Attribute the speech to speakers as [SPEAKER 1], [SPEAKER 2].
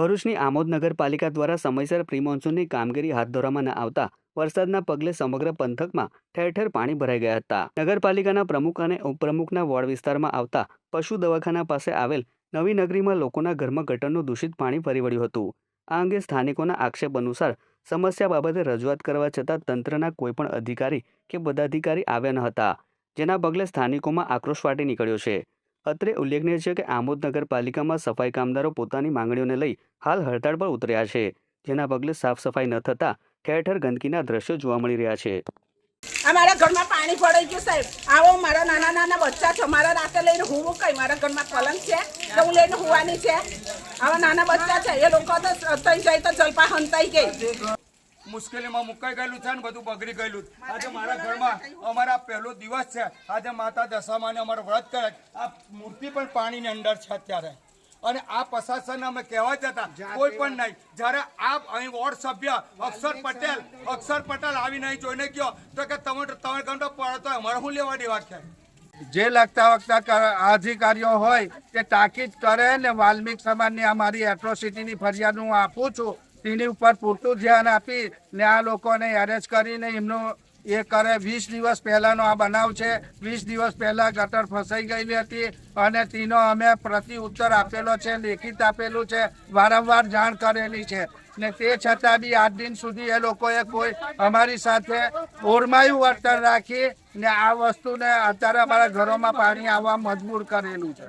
[SPEAKER 1] ભરૂચની આમોદ નગરપાલિકા દ્વારા સમયસર પ્રી કામગીરી હાથ ધરવામાં ન આવતા વરસાદના પગલે સમગ્ર પંથકમાં ઠેર ઠેર પાણી ભરાઈ ગયા હતા. નગરપાલિકાના પ્રમુખ અને ઉપપ્રમુખના વોર્ડ વિસ્તારમાં આવતા પશુ દવાખાના પાસે આવેલ નવી નગરીમાં લોકોના ઘરમાં ગટરનું દૂષિત પાણી ફરી વળ્યું હતું. આ અંગે સ્થાનિકોના આક્ષેપ અનુસાર સમસ્યા બાબતે રજૂઆત કરવા છતાં તંત્રના કોઈપણ અધિકારી કે પદાધિકારી આવ્યા ન હતા, જેના પગલે સ્થાનિકોમાં આક્રોશ ફાટી નીકળ્યો છે. અત્રે ઉલ્લેખનીય છે કે આમોદ નગરપાલિકામાં સફાઈ કામદારો પોતાની માંગણીઓને લઈ હાલ હડતાળ પર ઉતર્યા છે, જેના પગલે સાફ સફાઈ ન થતા ઠેર ઠેર ગંદકીના દ્રશ્યો જોવા મળી રહ્યા છે.
[SPEAKER 2] અમારા ઘરમાં પાણી પડી ગયું સાહેબ. આવો, મારા નાના નાના બચ્ચા છે. મારા રાતે લઈને હું કઈ? મારા ઘરમાં પલંગ છે? તો હું લઈને હોવાની છે? આવા નાના બચ્ચા છે. એ લોકો તો તઈ જાય તો જલપા હંતાઈ ગઈ.
[SPEAKER 3] મુશ્કેલીમાં મુકાઈ ગયેલું છે ને બધું બગડી ગયેલું આજે મારા ઘરમાં અમારા પહેલો દિવસ છે. આજે માતા દશામાને અમારો વ્રત કરે. આ મૂર્તિ પણ પાણીની અંદર છે અત્યારે. અને આ પ્રશાસન અમે કહેવા જતા કોઈ પણ નહીં. જ્યારે આ અહીં વોર્ડ સભ્ય અક્ષર પટેલ અક્ષર પટેલ આવી નહીં જોઈને ગયો તો કે તમે તમે ઘંટો પડો તો અમારે શું લેવા દેવા છે?
[SPEAKER 4] જે લગતા વખતા અધિકારીઓ હોય તે તાકીદ કરે ને વાલ્મિક સમાજની આ મારી એટ્રોસિટીની ફરિયાદ હું આપું છું. તેની ઉપર પૂરતું ધ્યાન આપી ને આ લોકોને એરેસ્ટ કરીને એમનું એ કરે. વીસ દિવસ પહેલાંનો આ બનાવ છે. વીસ દિવસ પહેલાં ગટર ફસાઈ ગયેલી હતી અને તેનો અમે પ્રતિ ઉત્તર આપેલો છે, લેખિત આપેલું છે, વારંવાર જાણ કરેલી છે. ને તે છતાં બી આજ દિન સુધી એ લોકોએ કોઈ અમારી સાથે ઓરમાયું વર્તન રાખી ને આ વસ્તુને અત્યારે અમારા ઘરોમાં પાણી આવવા મજબૂર કરેલું છે.